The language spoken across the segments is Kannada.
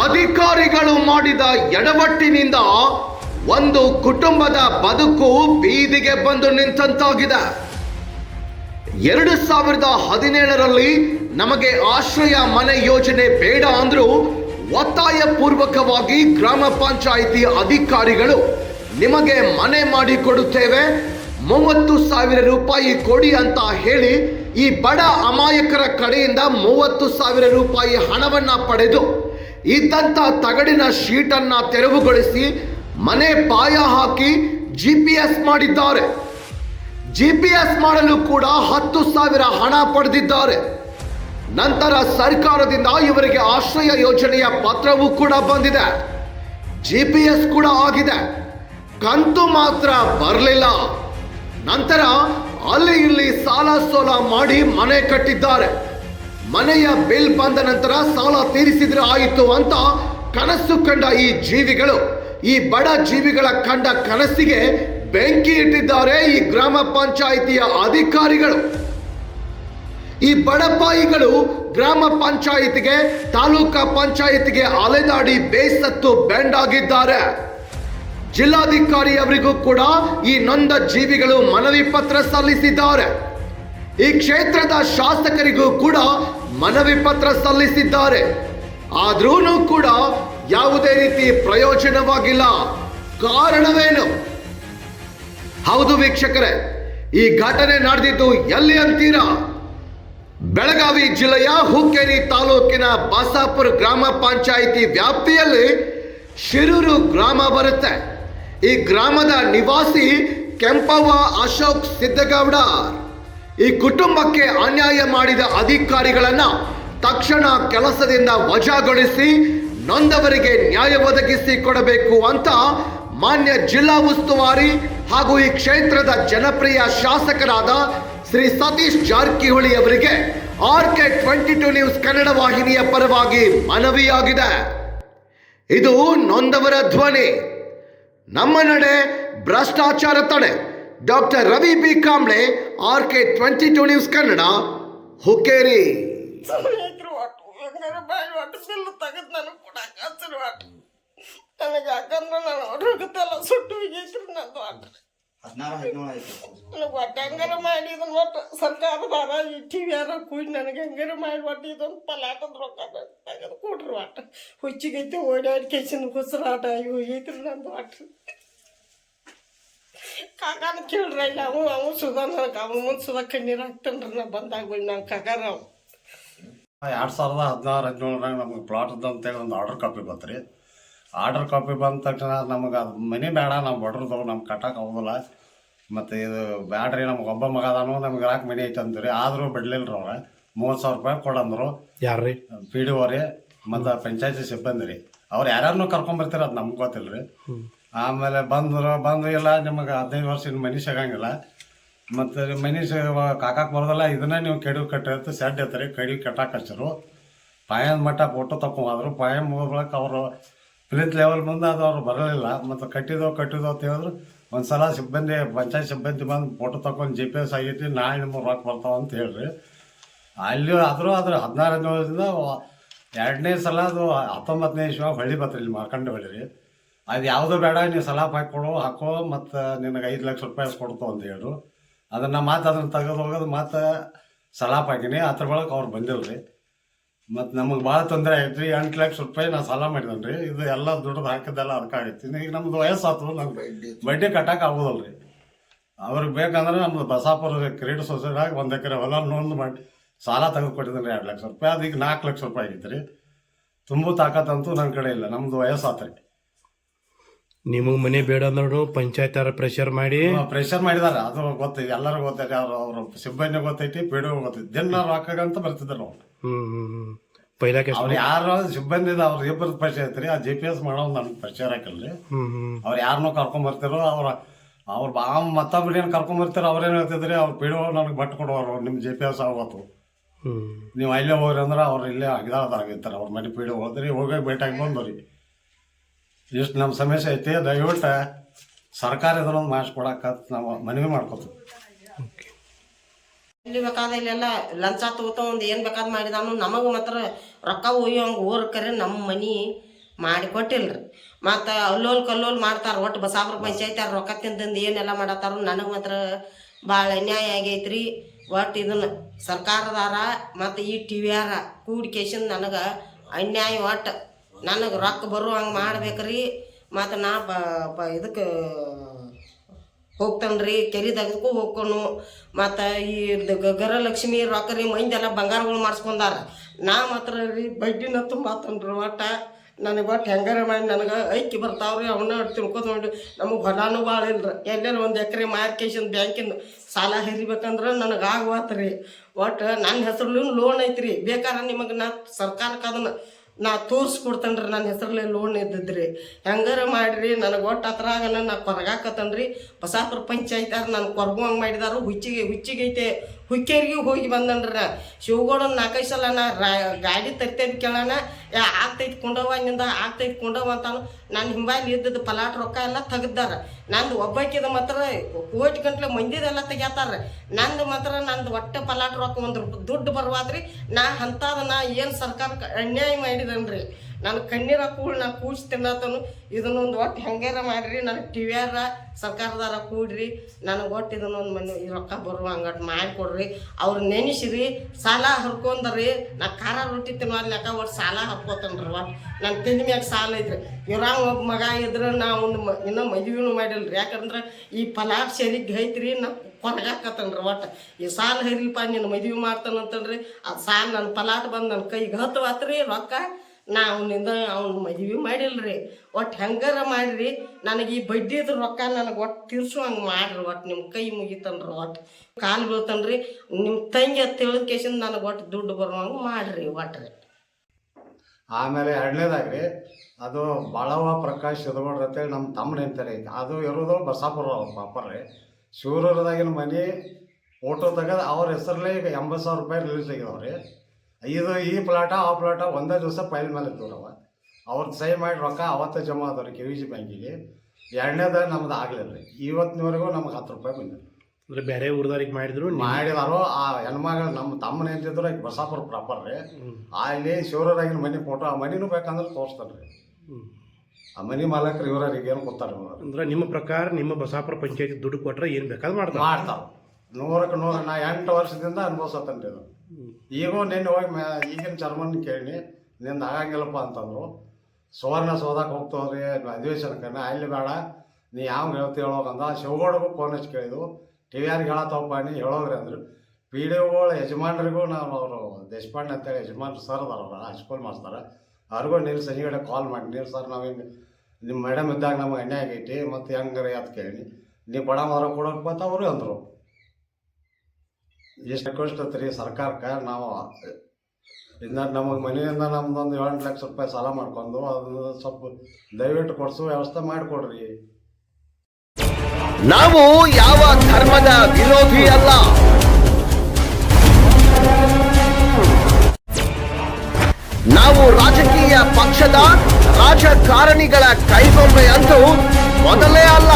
ಅಧಿಕಾರಿಗಳು ಮಾಡಿದ ಎಡವಟ್ಟಿನಿಂದ ಒಂದು ಕುಟುಂಬದ ಬದುಕು ಬೀದಿಗೆ ಬಂದು ನಿಂತಂತಾಗಿದೆ. ಎರಡು ಸಾವಿರದ ಹದಿನೇಳರಲ್ಲಿ ನಮಗೆ ಆಶ್ರಯ ಮನೆ ಯೋಜನೆ ಬೇಡ ಅಂದ್ರೂ ಒತ್ತಾಯ ಪೂರ್ವಕವಾಗಿ ಗ್ರಾಮ ಪಂಚಾಯಿತಿ ಅಧಿಕಾರಿಗಳು ನಿಮಗೆ ಮನೆ ಮಾಡಿ ಕೊಡುತ್ತೇವೆ ಮೂವತ್ತು ಸಾವಿರ ರೂಪಾಯಿ ಕೊಡಿ ಅಂತ ಹೇಳಿ ಈ ಬಡ ಅಮಾಯಕರ ಕಡೆಯಿಂದ ಮೂವತ್ತು ಸಾವಿರ ರೂಪಾಯಿ ಹಣವನ್ನ ಪಡೆದು ಇದ್ದಂತ ತಗಡಿನ ಶೀಟನ್ನ ತೆರವುಗೊಳಿಸಿ ಮನೆ ಪಾಯ ಹಾಕಿ ಜಿ ಪಿ ಎಸ್ ಮಾಡಿದ್ದಾರೆ. ಜಿಪಿಎಸ್ ಮಾಡಲು ಕೂಡ ಹತ್ತು ಸಾವಿರ ಹಣ ಪಡೆದಿದ್ದಾರೆ. ನಂತರ ಸರ್ಕಾರದಿಂದ ಇವರಿಗೆ ಆಶ್ರಯ ಯೋಜನೆಯ ಪತ್ರವೂ ಕೂಡ ಬಂದಿದೆ. ಜಿಪಿಎಸ್ ಕೂಡ ಆಗಿದೆ. ಕಂತು ಮಾತ್ರ ಬರಲಿಲ್ಲ. ನಂತರ ಅಲ್ಲಿ ಇಲ್ಲಿ ಸಾಲ ಸೋಲ ಮಾಡಿ ಮನೆ ಕಟ್ಟಿದ್ದಾರೆ. ಮನೆಯ ಬಿಲ್ ಬಂದ ನಂತರ ಸಾಲ ತೀರಿಸಿದ್ರೆ ಆಯಿತು ಅಂತ ಕನಸು ಕಂಡ ಈ ಜೀವಿಗಳು, ಈ ಬಡ ಜೀವಿಗಳ ಕಂಡ ಕನಸಿಗೆ ಬೆಂಕಿ ಇಟ್ಟಿದ್ದಾರೆ ಈ ಗ್ರಾಮ ಪಂಚಾಯಿತಿಯ ಅಧಿಕಾರಿಗಳು. ಈ ಬಡಪಾಯಿಗಳು ಗ್ರಾಮ ಪಂಚಾಯಿತಿಗೆ, ತಾಲೂಕಾ ಪಂಚಾಯಿತಿಗೆ ಅಲೆದಾಡಿ ಬೇಸತ್ತು ಬೆಂಡಾಗಿದ್ದಾರೆ. ಜಿಲ್ಲಾಧಿಕಾರಿ ಅವರಿಗೂ ಕೂಡ ಈ ನೊಂದ ಜೀವಿಗಳು ಮನವಿ ಪತ್ರ ಸಲ್ಲಿಸಿದ್ದಾರೆ. ಈ ಕ್ಷೇತ್ರದ ಶಾಸಕರಿಗೂ ಕೂಡ ಮನವಿ ಪತ್ರ ಸಲ್ಲಿಸಿದ್ದಾರೆ. ಆದ್ರೂ ಕೂಡ ಯಾವುದೇ ರೀತಿ ಪ್ರಯೋಜನವಾಗಿಲ್ಲ. ಕಾರಣವೇನು? ಹೌದು ವೀಕ್ಷಕರೇ, ಈ ಘಟನೆ ನಡೆದಿದ್ದು ಎಲ್ಲಿ ಅಂತೀರಾ? ಬೆಳಗಾವಿ ಜಿಲ್ಲೆಯ ಹುಕ್ಕೇರಿ ತಾಲೂಕಿನ ಬಾಸಾಪುರ ಗ್ರಾಮ ಪಂಚಾಯಿತಿ ವ್ಯಾಪ್ತಿಯಲ್ಲಿ ಶಿರೂರು ಗ್ರಾಮ ಬರುತ್ತೆ. ಈ ಗ್ರಾಮದ ನಿವಾಸಿ ಕೆಂಪವ್ವ ಅಶೋಕ್ ಸಿದ್ದಗೌಡ ಈ ಕುಟುಂಬಕ್ಕೆ ಅನ್ಯಾಯ ಮಾಡಿದ ಅಧಿಕಾರಿಗಳನ್ನು ತಕ್ಷಣ ಕೆಲಸದಿಂದ ವಜಾಗೊಳಿಸಿ ನೊಂದವರಿಗೆ ನ್ಯಾಯ ಒದಗಿಸಿ ಕೊಡಬೇಕು ಅಂತ ಮಾನ್ಯ ಜಿಲ್ಲಾ ಉಸ್ತುವಾರಿ ಹಾಗೂ ಈ ಕ್ಷೇತ್ರದ ಜನಪ್ರಿಯ ಶಾಸಕರಾದ ಶ್ರೀ ಸತೀಶ್ ಜಾರಕಿಹೊಳಿ ಅವರಿಗೆ R K twenty two news Kannada ವಾಹಿನಿಯ ಪರವಾಗಿ ಮನವಿಯಾಗಿದೆ. ಇದು ನೊಂದವರ ಧ್ವನಿ. ನಮ್ಮ ನಡೆ ಭ್ರಷ್ಟಾಚಾರ ತಡೆ. Doctor Ravi B. Kamble R K twenty two news Kannada, Hukkeri. ನನಗೆ ಯಾಕಂದ್ರೆ ನಾನು ಹೊರಗುತ್ತೆಲ್ಲ ಸುಟ್ಟು ಹೋಗೈತ್ರಿ ನಂದು ಒಟ್ಟು ಹದಿನಾರು ಹದಿನೇಳು ಆಯ್ತು. ನನಗೆ ಒಟ್ಟು ಹೆಂಗಾರ ಮಾಡಿ ಇದನ್ನ ಒಟ್ಟು ಸರ್ಕಾರದ ಭಾರ ಇಟ್ಟಿವಿ ಯಾರೋ ಕೂಡಿ ನನಗೆ ಹೆಂಗಾರ ಮಾಡಿ ಒಟ್ಟು ಇದೊಂದು ಪಲಾಟದ ರೊಕ್ಕ ತೆಗೆದು ಕೊಡ್ರಿ ಒಟ್ಟು. ಹುಚ್ಚಿಗೈತಿ ಓಡಾಡಿ ಕೆಸಿನ ಹುಸಿರಾಟ ಇವು ಐತ್ರಿ ನಂದು ಒಟ್ಟು. ಕಾಕಾನ ಕೇಳ್ರಿ ಇಲ್ಲ ಅವ ಅವ ಸುಧಾ ನನಗೆ ಅವ ಮುಂದೆ ಸುಧಾ ಕಣ್ಣೀರು ಹಾಕ್ತಾನ್ರಿ ನಾ ಬಂದಾಗ ನನ್ನ ಕಾಕಾರ ಅವ. ಎರಡು ಸಾವಿರದ ಹದಿನಾರು ಹದಿನೇಳರಾಗ ನಮ್ಗೆ ಪ್ಲಾಟ್ ಅಂತೇಳಿ ಒಂದು ಆರ್ಡರ್ ಕಾಪಿ ಬಂತು ರೀ ಆರ್ಡರ್ ಕಾಪಿ ಬಂದ ತಕ್ಷಣ ನಮಗೆ ಅದು ಮನೆ ಬೇಡ ನಾವು ಬಡ್ರದವು ನಮ್ಗೆ ಕಟ್ಟಕ್ಕೆ ಆಗೋದಿಲ್ಲ. ಮತ್ತು ಇದು ಬ್ಯಾಡ್ರಿ ನಮ್ಗೆ ಒಬ್ಬ ಮಗ ಅದಾನು ನಮ್ಗೆ ಇರಾಕ್ ಮನೆ ಐತೆ ಅಂದ್ರಿ. ಆದರೂ ಬಿಡ್ಲಿಲ್ಲ ರೀ ಅವ್ರು. ಮೂವತ್ತು ಸಾವಿರ ರೂಪಾಯಿ ಕೊಡಂದ್ರು. ಯಾರ್ರಿ? ಪಿ ಡಿ ಓ ರೀ ಮತ್ತು ಪಂಚಾಯತಿ ಸಿಬ್ಬಂದಿ ರೀ. ಅವ್ರು ಯಾರ್ಯಾರನ್ನೂ ಕರ್ಕೊಂಬರ್ತೀರ ಅದು ನಮ್ಗೆ ಗೊತ್ತಿಲ್ಲ ರೀ ಆಮೇಲೆ ಬಂದ್ರು ಬಂದು ಇಲ್ಲ ನಿಮಗೆ ಹದಿನೈದು ವರ್ಷ ಮನೆ ಸಿಗಂಗಿಲ್ಲ. ಮತ್ತು ಮನೆ ಕಾಕಕ್ಕೆ ಬರೋದಲ್ಲ ಇದನ್ನ ನೀವು ಕೆಡಿ ಕಟ್ಟಿರ್ತು ಸೆಡ್ ಐತ್ರಿ ಕಡಿ ಕಟ್ಟಾಕ ಹಚ್ಚರು. ಪಾಯನ್ ಮಟ್ಟ ಫೋಟೋ ತಕೊಂಬಾದ್ರು ಪಾಯನ್ ಮುಗಿದ್ರಕ್ಕೆ ಅವರು ಪ್ಲಿತ್ ಲೆವೆಲ್ ಮುಂದೆ ಅದು ಅವ್ರು ಬರಲಿಲ್ಲ. ಮತ್ತು ಕಟ್ಟಿದೋ ಕಟ್ಟಿದೋ ಅಂತ ಹೇಳಿದ್ರು. ಒಂದು ಸಲ ಸಿಬ್ಬಂದಿ, ಪಂಚಾಯತ್ ಸಿಬ್ಬಂದಿ ಬಂದು ಫೋಟೋ ತಗೊಂಡು ಜಿ ಪಿ ಎಸ್ ಆಗೈತಿ ನಾಳೆ ನಿಮ್ಗೆ ರೊಕ್ಕ ಬರ್ತಾವ ಅಂತ ಹೇಳ್ರಿ. ಅಲ್ಲಿ ಆದರೂ ಅದ್ರ ಹದಿನಾರು ವರ್ಷದಿಂದ ಎರಡನೇ ಸಲ ಅದು ಹತ್ತೊಂಬತ್ತನೇ ಇಸ್ವ ಹೊಳ್ಳಿ ಬತ್ರಿ ಇಲ್ಲಿ ಮಾರ್ಕಂಡು ಹೊಳ್ಳಿ ಅದು ಯಾವುದು ಬೇಡ, ನೀವು ಸಲಾಪ್ ಹಾಕೊಡು ಹಾಕೋ, ಮತ್ತು ನಿನಗೆ ಐದು ಲಕ್ಷ ರೂಪಾಯಿ ಕೊಡ್ತು ಅಂತ ಹೇಳಿದ್ರು ಅದನ್ನು ಮಾತು ಅದನ್ನು ತೆಗೆದು ಹೋಗೋದು ಮತ್ತೆ ಸಲಾಪ್ ಹಾಕಿನಿ ಅದ್ರ ಬಳಕ ಅವ್ರು ಬಂದಿಲ್ಲ ರೀ ಮತ್ತು ನಮಗೆ ಭಾಳ ತೊಂದರೆ ಆಯ್ತು ರೀ ಎಂಟು ಲಕ್ಷ ರೂಪಾಯಿ ನಾನು ಸಾಲ ಮಾಡಿದ್ದೇನೆ ರೀ ಇದು ಎಲ್ಲ ದುಡ್ಡು ಹಾಕಿದ್ದೆಲ್ಲ ಅದಕ್ಕೆ ಆಗೈತಿ ಈಗ ನಮ್ದು ವಯಸ್ಸಾತು ನಮ್ಗೆ ಬಡ್ಡಿ ಕಟ್ಟಕ್ಕೆ ಆಗೋದಲ್ಲ ರೀ ಅವ್ರಿಗೆ ಬೇಕಂದ್ರೆ ನಮ್ದು ಬಸಾಪುರ ಕ್ರೆಡಿಟ್ ಸೊಸೈಟಿಯಾಗಿ ಒಂದು ಎಕರೆ ಹೊಲ ನೋಂದು ಮಾಡಿ ಸಾಲ ತೆಗೆದು ಕೊಟ್ಟಿದ್ದೇನೆ ರೀ ಎರಡು ಲಕ್ಷ ರೂಪಾಯಿ. ಅದು ಈಗ ನಾಲ್ಕು ಲಕ್ಷ ರೂಪಾಯಿ ಆಗೈತೆ ರೀ ತುಂಬ ತಾಕತ್ತಂತೂ ನನ್ನ ಕಡೆ ಇಲ್ಲ. ನಮ್ದು ವಯಸ್ಸಾತು ರೀ ನಿಮಗೆ ಮನೆ ಬೇಡ ಅಂದ್ರೂ ಪಂಚಾಯತ್ ಪ್ರೆಷರ್ ಮಾಡಿ. ಪ್ರೆಷರ್ ಮಾಡಿದಾರೆ. ಅದು ಗೊತ್ತೈತಿ ಎಲ್ಲರೂ ಗೊತ್ತೈತಿ. ಅವ್ರು ಅವ್ರ ಸಿಬ್ಬಂದಿ ಗೊತ್ತೈತಿ ಪಿ ಡಿ ಗೊತ್ತೈತಿ. ದಿನ ರೊಕ್ಕಗಂತ ಬರ್ತಿದ್ರು ಅವ್ರು ಹ್ಮ್ ಪೈಲಾಕ ಅವ್ರು ಯಾರು ಸಿಬ್ಬಂದಿ ಅವ್ರ ಇಬ್ಬರು ಪರಿಚಯ ಐತ್ರಿ ಆ ಜಿ ಪಿ ಎಸ್ ಮಾಡೋ ನಮ್ಗೆ ಪರಿಚಯ ಹ್ಮ್ ಅವ್ರು ಯಾರನ್ನೋ ಕರ್ಕೊಂಡ್ ಬರ್ತಿರೋ ಅವ್ರ ಅವ್ರ ಬಾ ಮತ್ತೊಬ್ರು ಏನು ಕರ್ಕೊಂಡ್ ಬರ್ತಾರೋ ಅವ್ರೇನು ಹೇಳ್ತಿದ್ರಿ ಅವ್ರು ಪಿ ಡಿ ನನಗೆ ಬಟ್ ಕೊಡುವರು ನಿಮ್ಮ ಜಿ ಪಿ ಎಸ್ ಆಗೋತು ಹ್ಮ್. ನೀವು ಅಲ್ಲೇ ಹೋಗ್ರಿ ಅಂದ್ರೆ ಅವ್ರು ಇಲ್ಲೇ ಆಗಿರ್ತಾರೆ ಅವ್ರ ಮನೆ ಪಿ ಡಿ ಹೋದ್ರಿ ಹೋಗಿ ಭೇಟಿಯಾಗಿ ಬಂದ್ರಿ. ಇಷ್ಟು ನಮ್ಮ ಸಮಸ್ಯೆ ಐತಿ ದಯವಿಟ್ಟು ಸರ್ಕಾರ ಇದನ್ನೊಂದು ಮಾಡಿಸ್ಕೊಡಕ್ಕೆ ನಾವು ಮನವಿ ಮಾಡ್ಕೊತೀವಿ. ಇಲ್ಲಿ ಬೇಕಾದ ಇಲ್ಲೆಲ್ಲ ಲಂಚ ತಗೋತ ಒಂದು ಏನು ಬೇಕಾದ ಮಾಡಿದಾನು ನಮಗೆ ಮಾತ್ರ ರೊಕ್ಕ ಒಯ್ಯೋಂಗೆ ಓರ್ ಕರೆ ನಮ್ಮ ಮನೆ ಮಾಡಿ ಕೊಟ್ಟಿಲ್ರಿ ಮತ್ತು ಅಲ್ಲೋಲ್ ಕಲ್ಲೋಲ್ ಮಾಡ್ತಾರೆ ಒಟ್ಟು ಬಸಾಪುರ ಪಂಚಾಯತ್ ರೊಕ್ಕ ತಿಂದು ಏನೆಲ್ಲ ಮಾಡತ್ತಾರ ನನಗೆ ಮಾತ್ರ ಭಾಳ ಅನ್ಯಾಯ ಆಗೈತ್ರಿ. ಒಟ್ಟು ಇದನ್ನು ಸರ್ಕಾರದಾರ ಮತ್ತು ಈ ಟಿ ವಿ ಆರ ಕೂಡಿಕೇಶನ್ ನನಗೆ ಅನ್ಯಾಯ ಒಟ್ಟು ನನಗೆ ರೊಕ್ಕ ಬರುವಂಗೆ ಮಾಡ್ಬೇಕ್ರಿ. ಮತ್ತು ನಾ ಬ ಇದಕ್ಕೆ ಹೋಗ್ತಾನ್ರಿ ಕೆರೆ ತೆಗೆದಕ್ಕೂ ಹೋಗ್ಕೊನು. ಮತ್ತು ಈ ದ- ಗ- ಗರಲಕ್ಷ್ಮಿ ರೊಕ್ಕ ರೀ ಮಂದೆಲ್ಲ ಬಂಗಾರಗಳು ಮಾಡಿಸ್ಕೊಂಡಾರ. ನಾ ಮಾತ್ರ ರೀ, ಬಡ್ಡಿನ ತುಂಬಾತನ್ರಿ ಒಟ್ಟ. ನನಗೆ ಒಟ್ಟು ಹೆಂಗಾರ ಮಾಡಿ ನನಗೆ ಐಕಿ ಬರ್ತಾವ್ರಿ ಅವನ್ನ ತಿಳ್ಕೊತ ನೋಡಿ. ನಮಗೆ ಹೊಲಾನು ಭಾಳ ಇಲ್ರಿ. ಎಲ್ಲೆಲ್ಲ ಒಂದು ಎಕರೆ ಮಾರ್ಕೇಶನ್ ಬ್ಯಾಂಕಿಂದ ಸಾಲ ಹರಿಬೇಕಂದ್ರೆ ನನಗೆ ಆಗುವತ್ರಿ ಒಟ್ಟು ನನ್ನ ಹೆಸರು ಲೋನ್ ಐತ್ರಿ. ಬೇಕಾದ್ರೆ ನಿಮಗೆ ನಾ ಸರ್ಕಾರಕ್ಕೆ ಅದನ್ನು ನಾ ತೋರಿಸ್ಕೊಡ್ತೇನೆ ರೀ ನನ್ನ ಹೆಸರಲ್ಲೇ ಲೋನ್ ಇದ್ದಿದ್ರಿ. ಹೆಂಗಾರ ಮಾಡಿರಿ, ನನಗೆ ಒಟ್ಟು ಹತ್ರ ಆಗಲ್ಲ ನಾ ಕೊರಗಾಕತ್ತನ್ರಿ. ಬಸಾಪುರ ನನ್ನ ಕೊರಗು ಹಂಗೆ ಮಾಡಿದಾರು, ಹುಚ್ಚಿಗೆ ಹುಚ್ಚಿಗೈತೆ. ಹುಕ್ಕೇರಿಗೆ ಹೋಗಿ ಬಂದನ್ರಿ. ನಾ ಶಿವಗೌಡನ ನಾಲ್ಕೈದು ಸಲ ರಾ, ಗಾಡಿ ತರ್ತೇನೆ ಕೇಳೋಣ. ಯಾ ಆಗ್ತೈತಿ ಕೊಂಡವ ನಿಂದ, ಆಗ್ತೈತಿ ಕೊಂಡವ ಅಂತಾನು. ನನ್ನ ಹಿಂಬಾಲಿ ಇದ್ದದ್ದು ಪಲಾಟ್ ರೊಕ್ಕ ಎಲ್ಲ ತೆಗ್ದಾರ. ನಂದು ಒಬ್ಬಾಕಿದ ಮಾತ್ರ ಕೋಟಿ ಗಂಟ್ಲೆ ಮಂದಿದೆಲ್ಲ ತೆಗ್ಯಾತಾರ. ನಂದು ಮಾತ್ರ ನಂದು ಒಟ್ಟೆ ಪಲಾಟ್ ರೊಕ್ಕ ಒಂದು ದುಡ್ಡು ಬರ್ವಾದ್ರಿ. ನಾ ಅಂಥದ್ದು ನಾ ಏನು ಸರ್ಕಾರಕ್ಕೆ ಅನ್ಯಾಯ ಮಾಡಿದನ್ರಿ. ನನ್ನ ಕಣ್ಣೀರ ಕೂಡ ನಾನು ಕೂಡ್ಸಿ ತಿನ್ನತನು ಇದನ್ನೊಂದು ಒಟ್ಟು ಹೆಂಗಾರ ಮಾಡಿರಿ ನನಗೆ ಟಿ ವಿಯಾರ ಸರ್ಕಾರದಾರ ಕೂಡ್ರಿ. ನನಗೆ ಒಟ್ಟು ಇದನ್ನೊಂದು ಮನೆ ರೊಕ್ಕ ಬರುವ ಹಂಗಟ್ಟು ಮಾಡಿಕೊಡ್ರಿ. ಅವ್ರು ನೆನೆಸಿರಿ, ಸಾಲ ಹರ್ಕೊಂಡ್ರಿ. ನಾ ಖಾರ ರೊಟ್ಟಿ ತಿನ್ನುವಲ್ಯಾಕ ಒಟ್ಟು ಸಾಲ ಹರ್ಕೋತನ್ರಿ ಒಟ್ಟು. ನನ್ನ ತಿಂದ ಮ್ಯಾಗ ಸಾಲ ಐತ್ರಿ. ಇವ್ರಾಗ ಒಬ್ಬ ಮಗ ಇದ್ರೆ ನಾ ಒಂದು ಮ ಇನ್ನೂ ಮದುವೆನೂ ಮಾಡಿಲ್ರಿ. ಯಾಕಂದ್ರೆ ಈ ಪಲಾಟ್ ಸರಿಗೆ ಐತ್ರಿ, ನಾ ಕೊರಗಾಕತ್ತನ್ರಿ ಒಟ್ಟು. ಈ ಸಾಲ ಹರಿಲ್ಪ ನಿನ್ನ ಮದುವೆ ಮಾಡ್ತಾನಂತನ್ರಿ ಆ ಸಾಲ ನನ್ನ ಪಲಾಟ್ ಬಂದು ನನ್ನ ಕೈಗೆ ಹತ್ತವಾತ್ರಿ ರೊಕ್ಕ ನಾ ಅವನಿಂದ ಅವ್ನ ಮದುವೆ ಮಾಡಿಲ್ರಿ. ಒಟ್ಟು ಹೆಂಗಾರ ಮಾಡಿರಿ? ನನಗೆ ಈ ಬಡ್ಡಿದ ರೊಕ್ಕ ನನಗೆ ಒಟ್ಟು ತೀರ್ಸುವಂಗೆ ಮಾಡ್ರಿ ಒಟ್ಟು ನಿಮ್ಮ ಕೈ ಮುಗಿತನ್ರಿ ಒಟ್ಟು ಕಾಲು ಬೀಳ್ತನ್ರಿ. ನಿಮ್ಮ ತಂಗಿ ಅಂತ ಹೇಳಿದ ಕೇಸಿಂದ ನನಗೆ ಒಟ್ಟು ದುಡ್ಡು ಬರುವಂಗೆ ಮಾಡ್ರಿ ಒಟ್ಟು ರೀ. ಆಮೇಲೆ ಎರಡನೇದಾಗ್ರಿ, ಅದು ಬಳವ ಪ್ರಕಾಶ್ ಯದಗೌಡ್ರ ಅಂತೇಳಿ ನಮ್ಮ ತಮ್ಮನ ಅಂತಾರೆ ಅದು ಇರೋದು ಬಸಾಪುರ ಅವ್ರ ಪಾಪರ್ರಿ ಶಿವರೂರದಾಗಿನ ಮನೆ ಫೋಟೋ ತೆಗೆದು ಅವ್ರ ಹೆಸರಲ್ಲೇ ಈಗ ಎಂಬತ್ತು ಸಾವಿರ ರೂಪಾಯಿ ರಿಲೀಸ್ ಆಗಿದಾವ್ರಿ ಇದು ಈ ಪ್ಲಾಟ ಆ ಪ್ಲಾಟ ಒಂದೇ ದಿವಸ ಫೈಲ್ ಮೇಲೆ ಇದ್ದವ್ರವ ಅವ್ರದ್ದು ಸೈ ಮಾಡಿ ರೊಕ್ಕ ಅವತ್ತೇ ಜಮಾ ಆದವ್ರಿ ಕೆ ವಿ ಜಿ ಬ್ಯಾಂಕಿಗೆ. ಎರಡನೇದ ನಮ್ದು ಆಗಲಿಲ್ಲ ರೀ. ಇವತ್ತಿನವರೆಗೂ ನಮ್ಗೆ ಹತ್ತು ರೂಪಾಯಿ ಬಂದಿಲ್ಲ ಅಂದ್ರೆ ಬೇರೆ ಊರ್ದವ್ರಿಗೆ ಮಾಡಿದ್ರು ಮಾಡಿದಾರೋ ಆ ಹೆಣ್ಮಗಳು ನಮ್ಮ ತಮ್ಮನ ಹೇಳ್ತಿದ್ರು ಈಗ ಬಸಾಪುರ ಪ್ರಾಪರ್ ರೀ. ಆ ಇಲ್ಲಿ ಶಿವರಾಗಿನ ಮನೆ ಫೋಟೋ ಆ ಮನಿನೂ ಬೇಕಂದ್ರೆ ತೋರಿಸ್ತಾರೆ ರೀ. ಆ ಮನೆ ಮಾಲಕರು ಇವರಿಗೆ ಏನು ಗೊತ್ತಾರೆ ಅಂದ್ರೆ ನಿಮ್ಮ ಪ್ರಕಾರ ನಿಮ್ಮ ಬಸಾಪುರ ಪಂಚಾಯತ್ ದುಡ್ಡು ಕೊಟ್ಟರೆ ಏನು ಬೇಕಾದ್ರೆ ಮಾಡ್ತಾರೆ? ಮಾಡ್ತಾರೆ. ನೂರಕ್ಕೆ ನೂರ ನಾ ಎಂಟು ವರ್ಷದಿಂದ ಅನುಭವಿಸತ್ತನ್ರಿ ಇದು. ಈಗೂ ನಿನ್ನೆ ಹೋಗಿ ಮ್ಯಾ ಈಗಿನ ಚರ್ಮನ್ ಕೇಳಿ ನಿಂದು ಆಗಂಗಿಲ್ಲಪ್ಪ ಅಂತಂದರು. ಸುವರ್ಣ ಸೋದಕ್ಕೆ ಹೋಗ್ತವ್ರಿ ಅಧಿವೇಶನಕ್ಕೆ ಅಲ್ಲಿ ಬೇಡ. ನೀ ಯಾವ ಹೇಳ್ತಿ ಹೇಳೋಕಂದ ಶಿವಗೌಡಗೂ ಫೋನ್ ಹಚ್ಚಿ ಕೇಳಿದ್ವು. ಟಿ ವಿ ಆರ್ಗೆ ಹೇಳತ್ತವಪ್ಪ ನೀ ಹೇಳೋಗ್ರಿ ಅಂದ್ರು. ಪಿ ಡಿ ಒಗಳು ಯಜಮಾನ್ರಿಗೂ ನಾವು ಅವರು ದೇಶಪಾಂಡೆ ಅಂತೇಳಿ ಯಜಮಾನ್ರು ಸರ್ ಅದಾರಲ್ಲ ಹೈಸ್ಕೂಲ್ ಮಾಸ್ತರ ಅವ್ರಿಗೂ ನೀರು ಸಂಜೆಗಡೆ ಕಾಲ್ ಮಾಡಿ ನೀರು ಸರ್ ನಾವು ಹಿಂಗೆ ನಿಮ್ಮ ಮೇಡಮ್ ಇದ್ದಾಗ ನಮಗೆ ಅನ್ಯಾಯ ಆಗೈತಿ ಮತ್ತು ಹೆಂಗ್ರಿ ಅಂತ ಕೇಳಿ ನೀವು ಬಡ ಮಾರ ಕೊಡೋಕೆ ಬಂತ ಅವರು ಅಂದರು. ಎಷ್ಟು ರಿಕ್ವೆಸ್ಟ್ ಐತ್ರಿ ಸರ್ಕಾರಕ್ಕೆ ನಾವು, ಇಂದ ನಮಗೆ ಮನೆಯಿಂದ ನಮ್ದೊಂದು ಏಳು ಲಕ್ಷ ರೂಪಾಯಿ ಸಾಲ ಮಾಡ್ಕೊಂಡು ಅದನ್ನ ಸ್ವಲ್ಪ ದಯವಿಟ್ಟು ಕೊಡಿಸೋ ವ್ಯವಸ್ಥೆ ಮಾಡಿಕೊಡ್ರಿ. ನಾವು ಯಾವ ಧರ್ಮದ ವಿರೋಧಿ ಅಲ್ಲ. ನಾವು ರಾಜಕೀಯ ಪಕ್ಷದ ರಾಜಕಾರಣಿಗಳ ಕೈಗೊಂಬೆ ಅಂತೂ ಮೊದಲೇ ಅಲ್ಲ.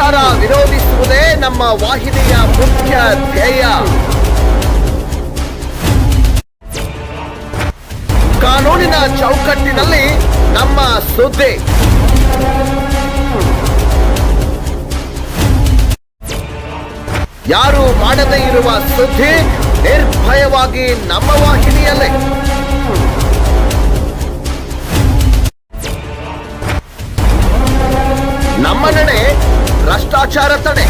ಭ್ರಷ್ಟಾಚಾರ ವಿರೋಧಿಸುವುದೇ ನಮ್ಮ ವಾಹಿನಿಯ ಮುಖ್ಯ ಧ್ಯೇಯ. ಕಾನೂನಿನ ಚೌಕಟ್ಟಿನಲ್ಲಿ ನಮ್ಮ ಸುದ್ದಿ. ಯಾರು ಮಾಡದೇ ಇರುವ ಸುದ್ದಿ ನಿರ್ಭಯವಾಗಿ ನಮ್ಮ ವಾಹಿನಿಯಲ್ಲೇ. ಚಾರತ್ತಣೆ